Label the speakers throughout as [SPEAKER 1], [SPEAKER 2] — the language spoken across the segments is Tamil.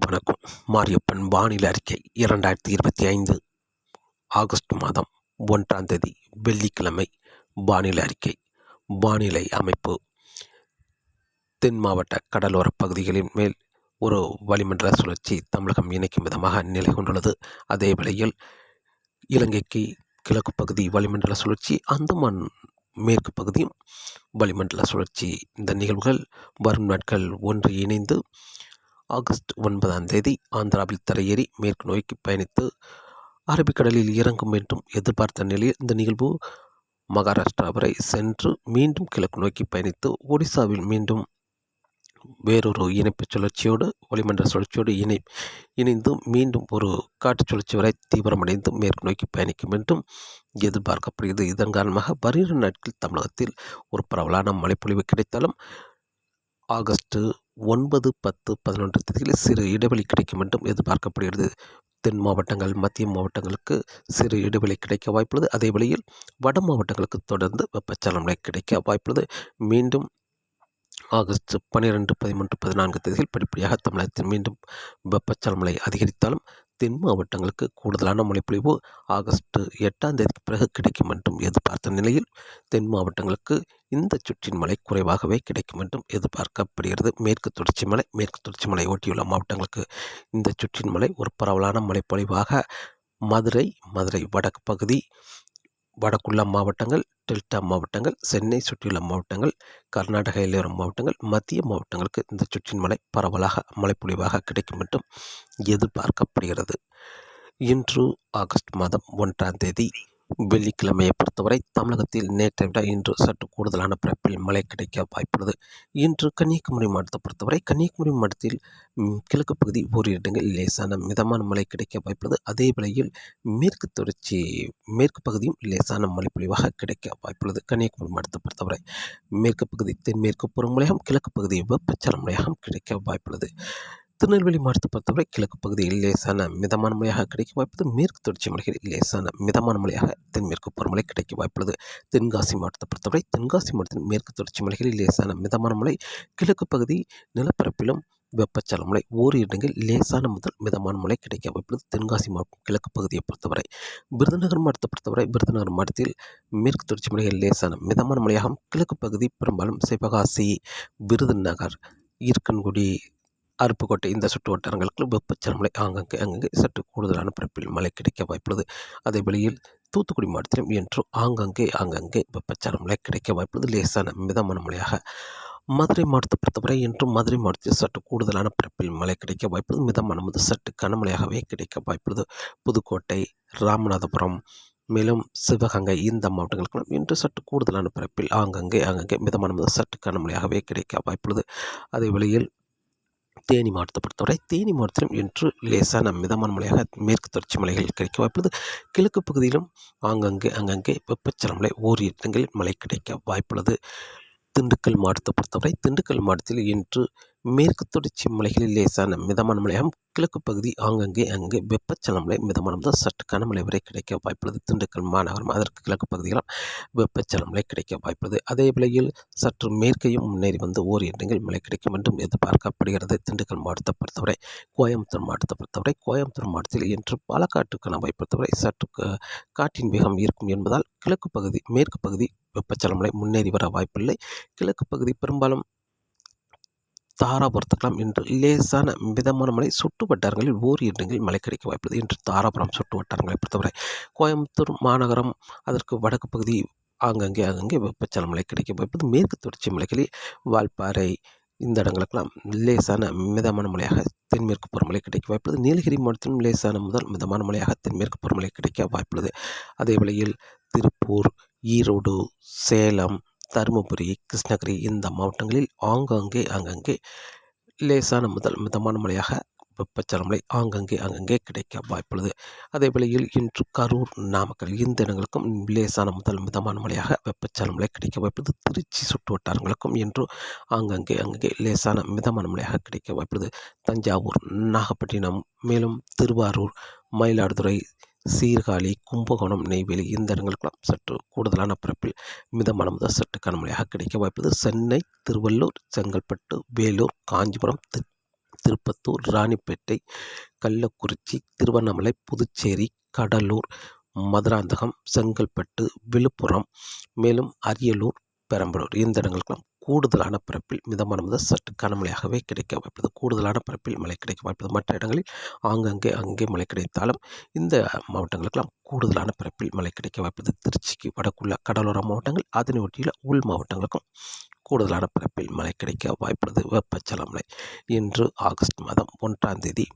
[SPEAKER 1] வணக்கம் மாரியப்பன் வானிலை அறிக்கை இரண்டாயிரத்தி இருபத்தி ஐந்து ஆகஸ்ட் மாதம் ஒன்றாம் தேதி வெள்ளிக்கிழமை வானிலை அறிக்கை. வானிலை அமைப்பு. தென் மாவட்ட கடலோர பகுதிகளின் மேல் ஒரு வளிமண்டல சுழற்சி தமிழகம் இணைக்கும் விதமாக நிலை கொண்டுள்ளது. அதே வேளையில் இலங்கைக்கு கிழக்கு பகுதி வளிமண்டல சுழற்சி அந்தமான் மேற்கு பகுதியும் வளிமண்டல சுழற்சி. இந்த நிகழ்வுகள் வரும் நாட்கள் ஒன்று இணைந்து ஆகஸ்ட் ஒன்பதாம் தேதி ஆந்திராவில் தரையேறி மேற்கு நோக்கி பயணித்து அரபிக்கடலில் இறங்கும் என்றும் எதிர்பார்த்த நிலையில் இந்த நிகழ்வு மகாராஷ்டிரா வரை சென்று மீண்டும் கிழக்கு நோக்கி பயணித்து ஒடிசாவில் மீண்டும் வேறொரு இணைப்பு சுழற்சியோடு வளிமண்டல சுழற்சியோடு இணை இணைந்து மீண்டும் ஒரு காற்று சுழற்சி வரை தீவிரமடைந்து மேற்கு நோக்கி பயணிக்கும் என்றும் எதிர்பார்க்கப்படுகிறது. இதன் காரணமாக வருகிற நாட்களில் தமிழகத்தில் ஒரு பரவலான மழைப்பொழிவு கிடைத்தாலும் ஆகஸ்ட் ஒன்பது பத்து பதினொன்று தேதிகளில் சிறு இடைவெளி கிடைக்கும் என்றும் எதிர்பார்க்கப்படுகிறது. தென் மாவட்டங்கள் மத்திய மாவட்டங்களுக்கு சிறு இடைவெளி கிடைக்க வாய்ப்புள்ளது. அதே வழியில் வட மாவட்டங்களுக்கு தொடர்ந்து வெப்பச்சலனை கிடைக்க வாய்ப்புள்ளது. மீண்டும் ஆகஸ்ட் பன்னிரெண்டு பதிமூன்று பதினான்கு தேதிகள் படிப்படியாக தமிழகத்தில் மீண்டும் வெப்பச்சலமலை அதிகரித்தாலும் தென் மாவட்டங்களுக்கு கூடுதலான மழைப்பொழிவு ஆகஸ்ட் எட்டாம் தேதிக்கு பிறகு கிடைக்கும் என்றும் எதிர்பார்த்த நிலையில் தென் மாவட்டங்களுக்கு இந்த சுற்றின் மழை குறைவாகவே கிடைக்கும் என்றும் எதிர்பார்க்கப்படுகிறது. மேற்கு தொடர்ச்சி மலை மேற்கு தொடர்ச்சி மலை ஒட்டியுள்ள மாவட்டங்களுக்கு இந்த சுற்றின் மலை ஒரு பரவலான மழைப்பொழிவாக மதுரை மதுரை வடக்கு பகுதி வடக்குள்ள மாவட்டங்கள் டெல்டா மாவட்டங்கள் சென்னை சுற்றியுள்ள மாவட்டங்கள் கர்நாடக எல்லையோர மாவட்டங்கள் மத்திய மாவட்டங்களுக்கு இந்த சுற்றின் மழை பரவலாக மழைப்பொழிவாக கிடைக்கும் என்றும் எதிர்பார்க்கப்படுகிறது. இன்று ஆகஸ்ட் மாதம் ஒன்றாம் தேதி வெள்ளிக்கிழமையை பொறுத்தவரை தமிழகத்தில் நேற்றை விட இன்று சற்று கூடுதலான பிறப்பில் மழை கிடைக்க வாய்ப்புள்ளது. இன்று கன்னியாகுமரி மாவட்டத்தை பொறுத்தவரை கன்னியாகுமரி மாவட்டத்தில் கிழக்கு பகுதி ஓரிரு இடங்களில் லேசான மிதமான மழை கிடைக்க வாய்ப்புள்ளது. அதே வேளையில் மேற்கு தொடர்ச்சி மேற்கு பகுதியும் லேசான மழை பொழிவாக கிடைக்க வாய்ப்புள்ளது. கன்னியாகுமரி மாவட்டத்தை பொறுத்தவரை மேற்கு பகுதி தென்மேற்கு பருவமழையாகவும் கிழக்கு பகுதி வெப்பச்சல மழையாகவும் கிடைக்க வாய்ப்புள்ளது. திருநெல்வேலி மாவட்டத்தை பொறுத்தவரை கிழக்கு பகுதியில் லேசான மிதமான மழையாக கிடைக்க வாய்ப்பது மேற்கு தொடர்ச்சி மலைகளில் லேசான மிதமான மழையாக தென்மேற்கு பருவமழை கிடைக்க வாய்ப்புள்ளது. தென்காசி மாவட்டத்தை பொறுத்தவரை தென்காசி மாவட்டத்தின் மேற்கு தொடர்ச்சி மலைகளில் லேசான மிதமான மழை கிழக்கு பகுதி நிலப்பரப்பிலும் வெப்பச்சல மழை ஓரிரு இடங்களில் லேசான முதல் மிதமான மழை கிடைக்க வாய்ப்புள்ளது. தென்காசி மாவட்டம் கிழக்கு பகுதியை பொறுத்தவரை விருதுநகர் மாவட்டத்தை பொறுத்தவரை விருதுநகர் மாவட்டத்தில் மேற்கு தொடர்ச்சி மலைகள் லேசான மிதமான மழையாகவும் கிழக்கு பகுதி பெரும்பாலும் சிவகாசி விருதுநகர் ஈர்க்கன்குடி அருப்புக்கோட்டை இந்த சுற்று வட்டாரங்களுக்கு வெப்பச்சலமலை ஆங்கங்கே அங்கங்கே சற்று கூடுதலான பரப்பில் மழை கிடைக்க வாய்ப்புள்ளது. அதே வெளியில் தூத்துக்குடி மாவட்டத்திலும் இன்று ஆங்கங்கே ஆங்கங்கே வெப்பச்சலமலை கிடைக்க வாய்ப்புள்ளது. லேசான மிதமான மழையாக மதுரை மாவட்டத்தை பொறுத்தவரை என்றும் மதுரை மாவட்டத்தில் சற்று கூடுதலான பரப்பில் மழை கிடைக்க வாய்ப்புள்ளது. மிதமான முதல் சற்று கனமழையாகவே கிடைக்க வாய்ப்புள்ளது. புதுக்கோட்டை ராமநாதபுரம் மேலும் சிவகங்கை இந்த மாவட்டங்களுக்கும் இன்று சற்று கூடுதலான பரப்பில் ஆங்கங்கே ஆங்கங்கே மிதமான சற்று கனமழையாகவே கிடைக்க வாய்ப்புள்ளது. அதே வேளையில் தேனி மாவட்டத்தை பொறுத்தவரை தேனி மாவட்டத்திலும் இன்று லேசான மிதமான மழையாக மேற்கு தொடர்ச்சி மலைகள் கிடைக்க வாய்ப்புள்ளது. கிழக்கு பகுதியிலும் ஆங்கங்கே அங்கங்கே வெப்பச்சல மலை ஓரிரு இடங்களில் மழை கிடைக்க வாய்ப்புள்ளது. திண்டுக்கல் மாவட்டத்தை பொறுத்தவரை திண்டுக்கல் மாவட்டத்தில் இன்று மேற்கு தொடர்ச்சி மலைகளில் லேசான மிதமான மழையாகவும் கிழக்கு பகுதி ஆங்கங்கே அங்கே வெப்பச்சல மழை மிதமான முதல் சற்று கனமழை வரை கிடைக்க வாய்ப்புள்ளது. திண்டுக்கல் மாநகரம் அதற்கு கிழக்கு பகுதிகளும் வெப்பச்சல மழை கிடைக்க வாய்ப்புள்ளது. அதே வேளையில் சற்று மேற்கையும் முன்னேறி வந்து ஓர் இடங்கள் மழை கிடைக்கும் என்றும் எதிர்பார்க்கப்படுகிறது. திண்டுக்கல் மாவட்டத்தை பொறுத்தவரை கோயம்புத்தூர் மாவட்டத்தை பொறுத்தவரை கோயம்புத்தூர் மாவட்டத்தில் இன்று பாலக்காட்டுக்கான கனவை பொறுத்தவரை சற்று காற்றின் வேகம் இருக்கும் என்பதால் கிழக்கு பகுதி மேற்கு பகுதி வெப்பச்சலமலை முன்னேறி வர வாய்ப்பில்லை. கிழக்கு பகுதி பெரும்பாலும் தாராபுரத்துக்கெல்லாம் இன்று லேசான மிதமான மழை சுற்று வட்டாரங்களில் ஓரி இடங்களில் மழை கிடைக்க வாய்ப்புள்ளது இன்று தாராபுரம் சுற்று வட்டாரங்களை பொறுத்தவரை. கோயம்புத்தூர் மாநகரம் அதற்கு வடக்கு பகுதி ஆங்கங்கே அங்கங்கே வெப்பச்சல மழை கிடைக்க வாய்ப்பது மேற்கு தொடர்ச்சி மலைகளில் வால்பாறை இந்த இடங்களுக்கெல்லாம் லேசான மிதமான மழையாக தென்மேற்கு பருவமழை கிடைக்க வாய்ப்புள்ளது. நீலகிரி மாவட்டத்திலும் லேசான முதல் மிதமான மழையாக தென்மேற்கு பருவமழை கிடைக்க வாய்ப்புள்ளது. அதே வேளையில் திருப்பூர் ஈரோடு சேலம் தருமபுரி கிருஷ்ணகிரி இந்த மாவட்டங்களில் ஆங்காங்கே அங்கங்கே லேசான முதல் மிதமான மழையாக வெப்பச்சல மழை ஆங்கங்கே அங்கங்கே கிடைக்க வாய்ப்புள்ளது. அதே வேளையில் இன்று கரூர் நாமக்கல் இந்த இடங்களுக்கும் லேசான முதல் மிதமான மழையாக வெப்பச்சல மழை கிடைக்க வாய்ப்புள்ளது. திருச்சி சுற்று வட்டாரங்களுக்கும் இன்று ஆங்கங்கே அங்கங்கே லேசான மிதமான மழையாக கிடைக்க வாய்ப்புள்ளது. தஞ்சாவூர் நாகப்பட்டினம் மேலும் திருவாரூர் மயிலாடுதுறை சீர்காழி கும்பகோணம் நெய்வேலி இந்த இடங்களுக்கெல்லாம் சற்று கூடுதலான பிறப்பில் மிதமான முதல் சற்று கனமழையாக கிடைக்க வாய்ப்புள்ளது. சென்னை திருவள்ளூர் செங்கல்பட்டு வேலூர் காஞ்சிபுரம் திருப்பத்தூர் ராணிப்பேட்டை கள்ளக்குறிச்சி திருவண்ணாமலை புதுச்சேரி கடலூர் மதுராந்தகம் செங்கல்பட்டு விழுப்புரம் மேலும் அரியலூர் பெரம்பலூர் இந்த இடங்களுக்கெல்லாம் கூடுதலான பரப்பில் மிதமான முதல் சற்று கனமழையாகவே கிடைக்க வாய்ப்பது கூடுதலான பரப்பில் மழை கிடைக்க வாய்ப்பது மற்ற இடங்களில் ஆங்கங்கே அங்கே மழை கிடைத்தாலும் இந்த மாவட்டங்களுக்கெல்லாம் கூடுதலான பரப்பில் மழை கிடைக்க வாய்ப்பது திருச்சிக்கு வடக்குள்ள கடலோர மாவட்டங்கள் அதனை ஒட்டியுள்ள உள் மாவட்டங்களுக்கும் கூடுதலான பரப்பில் மழை கிடைக்க வாய்ப்புள்ளது. வெப்பச்சல மழை இன்று ஆகஸ்ட் மாதம் ஒன்றாம் தேதி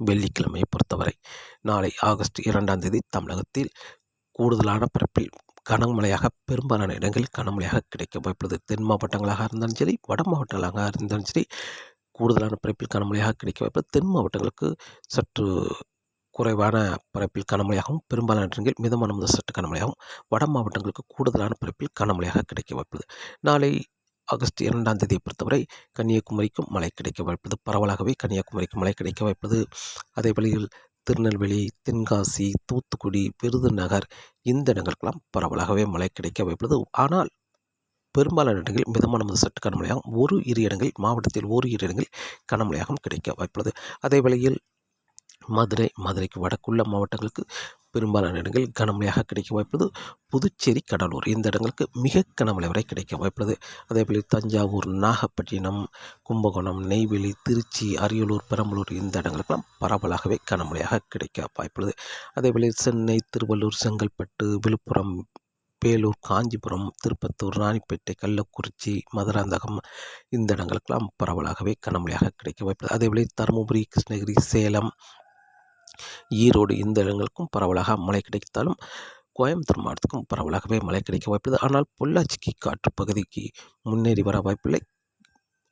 [SPEAKER 1] வெள்ளிக்கிழமையை பொறுத்தவரை நாளை ஆகஸ்ட் இரண்டாம் தேதி தமிழகத்தில் கூடுதலான பரப்பில் கனமழையாக பெரும்பாலான இடங்களில் கனமழையாக கிடைக்க வாய்ப்புள்ளது. தென் மாவட்டங்களாக இருந்தாலும் சரி வட மாவட்டங்களாக இருந்தாலும் சரி கூடுதலான பரப்பில் கனமழையாக கிடைக்க வாய்ப்பு. தென் மாவட்டங்களுக்கு சற்று குறைவான பரப்பில் கனமழையாகவும் பெரும்பாலான இடங்களில் மிதமான முதல் சற்று கனமழையாகவும் வட மாவட்டங்களுக்கு கூடுதலான பரப்பில் கனமழையாக கிடைக்க வாய்ப்புள்ளது. நாளை ஆகஸ்ட் இரண்டாம் தேதியை பொறுத்தவரை கன்னியாகுமரிக்கும் மழை கிடைக்க வாய்ப்பது பரவலாகவே கன்னியாகுமரிக்கும் மழை கிடைக்க வாய்ப்பது அதே வழியில் திருநெல்வேலி தென்காசி தூத்துக்குடி விருதுநகர் இந்த இடங்களுக்கெல்லாம் பரவலாகவே மழை கிடைக்க வாய்ப்புள்ளது. ஆனால் பெரும்பாலான இடங்களில் மிதமான முதல் சற்று கனமழையாகும் ஒரு இரு இடங்களில் மாவட்டத்தில் ஒரு இரு இடங்களில் கனமழையாகவும் கிடைக்க வாய்ப்புள்ளது. அதே வேளையில் மதுரை மதுரைக்கு வடக்குள்ள மாவட்டங்களுக்கு பெரும்பாலான இடங்களில் கனமழையாக கிடைக்க வாய்ப்புள்ளது. புதுச்சேரி கடலூர் இந்த இடங்களுக்கு மிக கனமழை வரை கிடைக்க வாய்ப்புள்ளது. அதேபோல் தஞ்சாவூர் நாகப்பட்டினம் கும்பகோணம் நெய்வேலி திருச்சி அரியலூர் பெரம்பலூர் இந்த இடங்களுக்கெல்லாம் பரவலாகவே கனமழையாக கிடைக்க வாய்ப்புள்ளது. அதேபோல் சென்னை திருவள்ளூர் செங்கல்பட்டு விழுப்புரம் வேலூர் காஞ்சிபுரம் திருப்பத்தூர் ராணிப்பேட்டை கள்ளக்குறிச்சி மதுராந்தகம் இந்த இடங்களுக்கெல்லாம் பரவலாகவே கனமழையாக கிடைக்க வாய்ப்புள்ளது. அதேபோல் தருமபுரி கிருஷ்ணகிரி சேலம் ஈரோடு இந்த இடங்களுக்கும் பரவலாக மழை கிடைத்தாலும் கோயம்புத்தூர் மாவட்டத்துக்கும் பரவலாகவே மழை கிடைக்க வாய்ப்புள்ளது. ஆனால் பொள்ளாச்சிக்கு காற்று பகுதிக்கு முன்னேறி வர வாய்ப்பில்லை.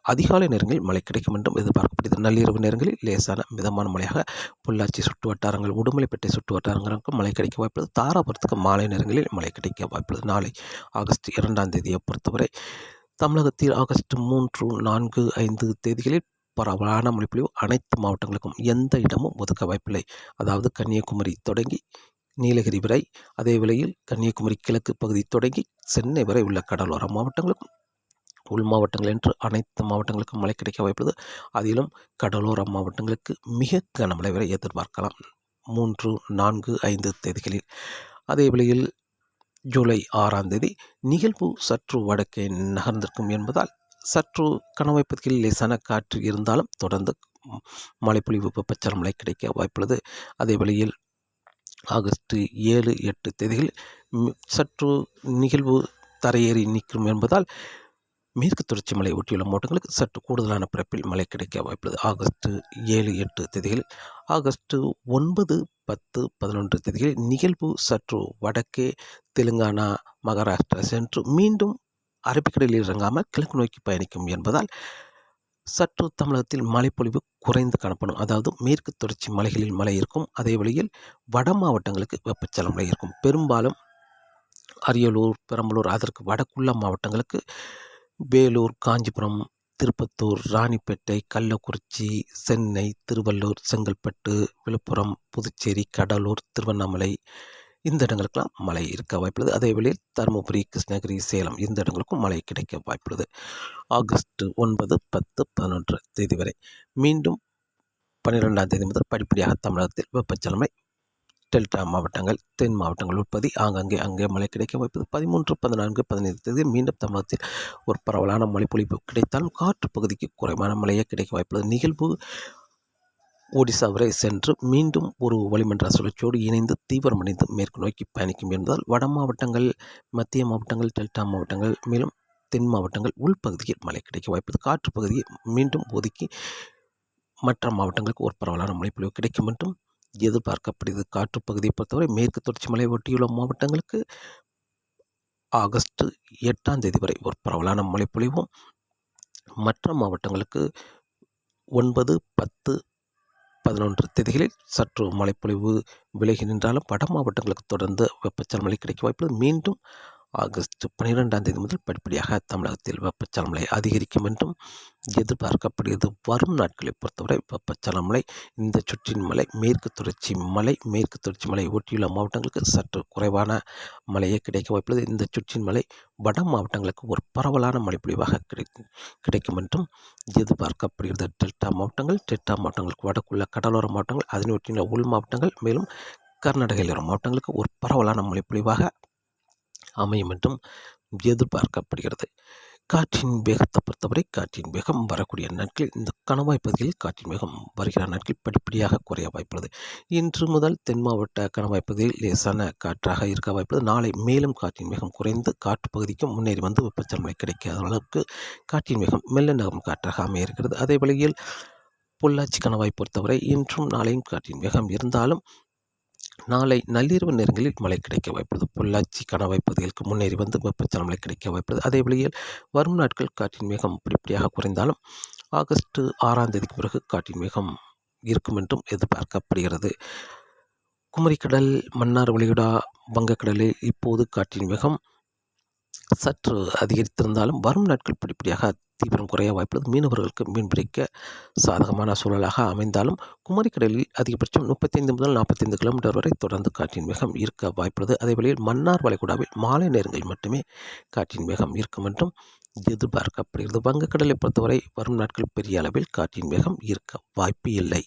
[SPEAKER 1] அதிகாலை நேரங்களில் மழை கிடைக்கும் என்றும் எதிர்பார்க்கப்படுகிறது. நள்ளிரவு நேரங்களில் லேசான மிதமான மழையாக பொள்ளாச்சி சுற்று வட்டாரங்கள் உடுமலைப்பேட்டை சுற்று வட்டாரங்களுக்கும் மழை கிடைக்க வாய்ப்புள்ளது. தாராபுரத்துக்கு மாலை நேரங்களில் மழை கிடைக்க வாய்ப்புள்ளது. நாளை ஆகஸ்ட் இரண்டாம் தேதியை பொறுத்தவரை தமிழகத்தில் ஆகஸ்ட் மூன்று நான்கு ஐந்து தேதிகளில் பரவலான மொழிப்பொழிவு அனைத்து மாவட்டங்களுக்கும் எந்த இடமும் ஒதுக்க வாய்ப்பில்லை. அதாவது கன்னியாகுமரி தொடங்கி நீலகிரி வரை அதே வேளையில் கன்னியாகுமரி கிழக்கு பகுதி தொடங்கி சென்னை வரை உள்ள கடலோர மாவட்டங்களுக்கும் உள் மாவட்டங்கள் என்று அனைத்து மாவட்டங்களுக்கும் மழை கிடைக்க வாய்ப்புள்ளது. அதிலும் கடலோர மாவட்டங்களுக்கு மிக கனமழை வரை எதிர்பார்க்கலாம். மூன்று நான்கு ஐந்து தேதிகளில். அதே வேளையில் ஜூலை ஆறாம் தேதி நிகழ்வு சற்று வடக்கே நகர்ந்திருக்கும் என்பதால் சற்று கணவாய் பகுதிகளில் லேசான காற்று இருந்தாலும் தொடர்ந்து மழைப்பொழிவு வெப்பச்சலம் மழை கிடைக்க வாய்ப்புள்ளது. அதே வழியில் ஆகஸ்ட் ஏழு எட்டு தேதிகளில் சற்று நிகழ்வு தரையேறி நிற்கும் என்பதால் மேற்கு தொடர்ச்சி மலை ஒட்டியுள்ள மாவட்டங்களுக்கு சற்று கூடுதலான பிறப்பில் மழை கிடைக்க வாய்ப்புள்ளது. ஆகஸ்ட் ஏழு எட்டு தேதிகளில் ஆகஸ்ட் ஒன்பது பத்து பதினொன்று தேதிகளில் நிகழ்வு சற்று வடக்கே தெலுங்கானா மகாராஷ்டிரா சென்று மீண்டும் அரபிக்கடலில் இறங்காமல் கிழக்கு நோக்கி பயணிக்கும் என்பதால் சற்று தமிழகத்தில் மழைப்பொழிவு குறைந்து காணப்படும். அதாவது மேற்கு தொடர்ச்சி மலைகளில் மழை இருக்கும். அதே வழியில் வட மாவட்டங்களுக்கு வெப்பச்சல மழை இருக்கும். பெரும்பாலும் அரியலூர் பெரம்பலூர் அதற்கு வடக்குள்ள மாவட்டங்களுக்கு வேலூர் காஞ்சிபுரம் திருப்பத்தூர் ராணிப்பேட்டை கள்ளக்குறிச்சி சென்னை திருவள்ளூர் செங்கல்பட்டு விழுப்புரம் புதுச்சேரி கடலூர் திருவண்ணாமலை இந்த இடங்களுக்கெல்லாம் மழை இருக்க வாய்ப்புள்ளது. அதே வேளையில் தருமபுரி கிருஷ்ணகிரி சேலம் இந்த இடங்களுக்கும் மழை கிடைக்க வாய்ப்புள்ளது. ஆகஸ்ட் ஒன்பது பத்து பதினொன்று தேதி வரை மீண்டும் பன்னிரெண்டாம் தேதி முதல் படிப்படியாக தமிழகத்தில் வெப்பச்சலமை டெல்டா மாவட்டங்கள் தென் மாவட்டங்கள் உட்பதி ஆங்கங்கே அங்கே மழை கிடைக்க வாய்ப்பது பதிமூன்று பதினான்கு பதினைந்து தேதி மீண்டும் தமிழகத்தில் ஒரு பரவலான மழைப்பொழிவு கிடைத்தாலும் காற்று பகுதிக்கு குறைவான மழையே கிடைக்க வாய்ப்புள்ளது. நிகழ்வு ஒடிசா வரை சென்று மீண்டும் ஒரு வளிமண்டல சுழற்சியோடு இணைந்து தீவிரமடைந்து மேற்கு நோக்கி பயணிக்கும் என்பதால் வட மாவட்டங்கள் மத்திய மாவட்டங்கள் டெல்டா மாவட்டங்கள் மேலும் தென் மாவட்டங்கள் உள்பகுதியில் மழை கிடைக்க வாய்ப்பது காற்று பகுதியை மீண்டும் ஒதுக்கி மற்ற மாவட்டங்களுக்கு ஒரு பரவலான மழைப்பொழிவு கிடைக்கும் என்றும் எதிர்பார்க்கப்படுகிறது. காற்று பகுதியை பொறுத்தவரை மேற்கு தொடர்ச்சி மலை ஒட்டியுள்ள மாவட்டங்களுக்கு ஆகஸ்ட் எட்டாம் தேதி வரை ஒரு பரவலான மழைப்பொழிவும் மற்ற மாவட்டங்களுக்கு ஒன்பது பத்து பதினொன்று தேதிகளில் சற்று மழைப்பொழிவு விலகி நின்றாலும் வட மாவட்டங்களுக்கு தொடர்ந்து வெப்பச்சல் மழை கிடைக்க வாய்ப்புள்ளது. மீண்டும் ஆகஸ்ட் பனிரெண்டாம் தேதி முதல் படிப்படியாக தமிழகத்தில் வெப்பச்சலமலை அதிகரிக்கும் என்றும் எதிர்பார்க்கப்படுகிறது வரும் நாட்களை பொறுத்தவரை வெப்பச்சலமலை இந்த சுற்றின் மலை மேற்கு தொடர்ச்சி மலை மேற்கு தொடர்ச்சி மலை ஒட்டியுள்ள மாவட்டங்களுக்கு சற்று குறைவான மழையே கிடைக்க வாய்ப்புள்ளது. இந்த சுற்றின் மலை வட மாவட்டங்களுக்கு ஒரு பரவலான மழைப்பொழிவாக கிடைக்கும் கிடைக்கும் என்றும் எதிர்பார்க்கப்படுகிறது. டெல்டா மாவட்டங்கள் டெல்டா மாவட்டங்களுக்கு வடக்குள்ள கடலோர மாவட்டங்கள் அதனை ஒட்டியுள்ள உள் மாவட்டங்கள் மேலும் கர்நாடகையில் வரும் மாவட்டங்களுக்கு ஒரு பரவலான மழைப்பொழிவாக அமையும் என்றும் எதிர்பார்க்கப்படுகிறது. காற்றின் வேகத்தை பொறுத்தவரை காற்றின் வேகம் வரக்கூடிய நாட்களில் இந்த கணவாய் பகுதியில் காற்றின் வேகம் வருகிற நாட்களில் படிப்படியாக குறைய வாய்ப்புள்ளது. இன்று முதல் தென் மாவட்ட கணவாய் பகுதியில் லேசான காற்றாக இருக்க வாய்ப்புள்ளது. நாளை மேலும் காற்றின் வேகம் குறைந்து காற்று பகுதிக்கும் முன்னேறி வந்து வெப்பச்சலமை கிடைக்காத அளவுக்கு காற்றின் வேகம் மெல்ல நகரும் காற்றாக அமைய இருக்கிறது. அதே வழியில் பொள்ளாச்சி கணவாய் பொறுத்தவரை இன்றும் நாளையும் காற்றின் வேகம் இருந்தாலும் நாளை நள்ளிரவு நேரங்களில் மழை கிடைக்க வாய்ப்புள்ளது. பொள்ளாச்சி கணவாய் பகுதிகளுக்கு முன்னேறி வந்து வெப்பச்சலமலை கிடைக்க வாய்ப்புள்ளது. அதே வழியில் வரும் நாட்கள் காற்றின் வேகம் படிப்படியாக குறைந்தாலும் ஆகஸ்ட் ஆறாம் தேதிக்கு பிறகு காற்றின் வேகம் இருக்கும் என்றும் எதிர்பார்க்கப்படுகிறது. குமரிக்கடல் மன்னார் வளைகுடா வங்கக்கடலில் இப்போது காற்றின் வேகம் சற்று அதிகரித்திருந்தாலும் வரும் நாட்கள் படிப்படியாக தீவிரம் குறைய வாய்ப்புள்ளது. மீனவர்களுக்கு மீன் பிடிக்க சாதகமான சூழலாக அமைந்தாலும் குமரிக்கடலில் அதிகபட்சம் முப்பத்தைந்து முதல் நாற்பத்தைந்து கிலோமீட்டர் வரை தொடர்ந்து காற்றின் வேகம் இருக்க வாய்ப்புள்ளது. அதே வழியில் மன்னார் வளைகுடாவில் மாலை நேரங்களில் மட்டுமே காற்றின் வேகம் இருக்கும் என்றும் எதிர்பார்க்கப்படுகிறது. வங்கக்கடலை பொறுத்தவரை வரும் நாட்கள் பெரிய அளவில் காற்றின் வேகம் இருக்க வாய்ப்பு இல்லை.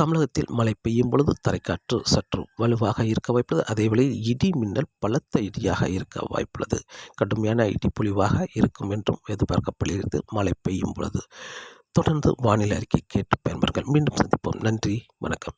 [SPEAKER 1] தமிழகத்தில் மழை பெய்யும் பொழுது தரைக்காற்று சற்று வலுவாக இருக்க வாய்ப்புள்ளது. அதேவேளை இடி மின்னல் பலத்த இடியாக இருக்க வாய்ப்புள்ளது. கடுமையான இடி பொழிவாக இருக்கும் என்றும் எதிர்பார்க்கப்படுகிறது. மழை பெய்யும் பொழுது தொடர்ந்து வானிலை அறிக்கை கேட்டு பயன்பெறுங்கள். மீண்டும் சந்திப்போம். நன்றி. வணக்கம்.